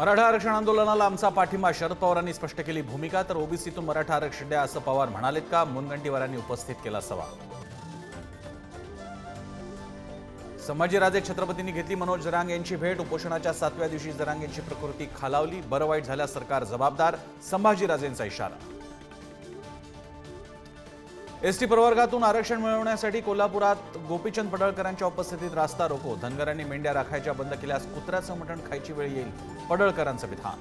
मराठा आरक्षण आंदोलनाला आमचा पाठिंबा. शरद पवारांनी स्पष्ट केली भूमिका. तर ओबीसीतून मराठा आरक्षण द्या असं पवार म्हणालेत का? मुनगंटीवारांनी उपस्थित केला सवाल. संभाजीराजे छत्रपतींनी घेतली मनोज जरांग यांची भेट. उपोषणाच्या सातव्या दिवशी जरांग यांची प्रकृती खालावली. बरं वाईट झाल्यास सरकार जबाबदार. संभाजीराजेंचा इशारा. एस टी प्रवर्गातून आरक्षण मिळवण्यासाठी कोल्हापुरात गोपीचंद पडळकरांच्या उपस्थितीत रास्ता रोको. धनगरांनी मेंढ्या राखायच्या बंद केल्यास कुत्र्याचं मटण खायची वेळ येईल. पडळकरांचं विधान.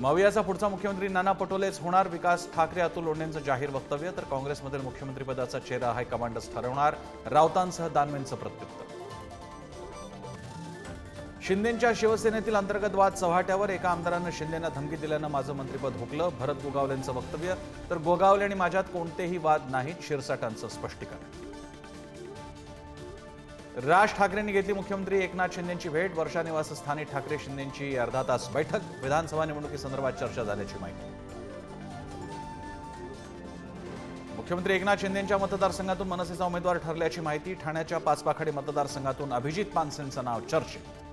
मवियाचा पुढचा मुख्यमंत्री नाना पटोलेच होणार विकास. ठाकरे अतुल ओंडेंचं जाहीर वक्तव्य तर काँग्रेसमधील मुख्यमंत्रीपदाचा चेहरा हायकमांडच ठरवणार. राऊतांसह दानवेंचं प्रत्युत्तर. शिंदेंच्या शिवसेनेतील अंतर्गत वाद चव्हाट्यावर एका आमदारानं शिंदेना धमकी दिल्यानं माझं मंत्रिपद हुकलं. भरत गोगावलेंचं वक्तव्य. तर गोगावले आणि माझ्यात कोणतेही वाद नाहीत शिरसाटांचं स्पष्टीकरण. राज ठाकरेंनी घेतली मुख्यमंत्री एकनाथ शिंदेची भेट. वर्षा निवासस्थानी ठाकरे शिंदेची अर्धा तास बैठक. विधानसभा निवडणुकीसंदर्भात चर्चा झाल्याची माहिती. मुख्यमंत्री एकनाथ शिंदेच्या मतदारसंघातून मनसेचा उमेदवार ठरल्याची माहिती. ठाण्याच्या पाचपाखाडी मतदारसंघातून अभिजित पानसेंचं नाव चर्चेत.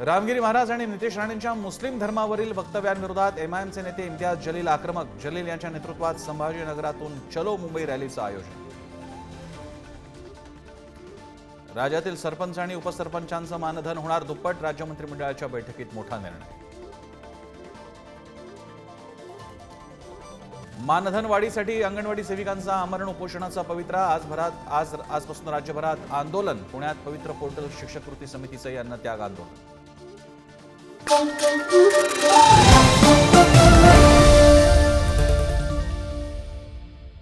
रामगिरी महाराज आणि नितेश राणेंच्या मुस्लिम धर्मावरील वक्तव्यांविरोधात एमआयएमचे नेते इम्तियाज जलील आक्रमक. जलील यांच्या नेतृत्वात संभाजीनगरातून चलो मुंबई रॅलीचं आयोजन. राज्यातील सरपंच आणि उपसरपंचांचं मानधन होणार दुप्पट राज्य मंत्रिमंडळाच्या बैठकीत मोठा निर्णय. मानधन वाढीसाठी अंगणवाडी सेविकांचा आमरण उपोषणाचा पवित्रा. आजभरात आज आजपासून राज्यभरात आंदोलन. पुण्यात पवित्र पोर्टल शिक्षक कृती समितीचं अन्नत्याग आंदोलन. Música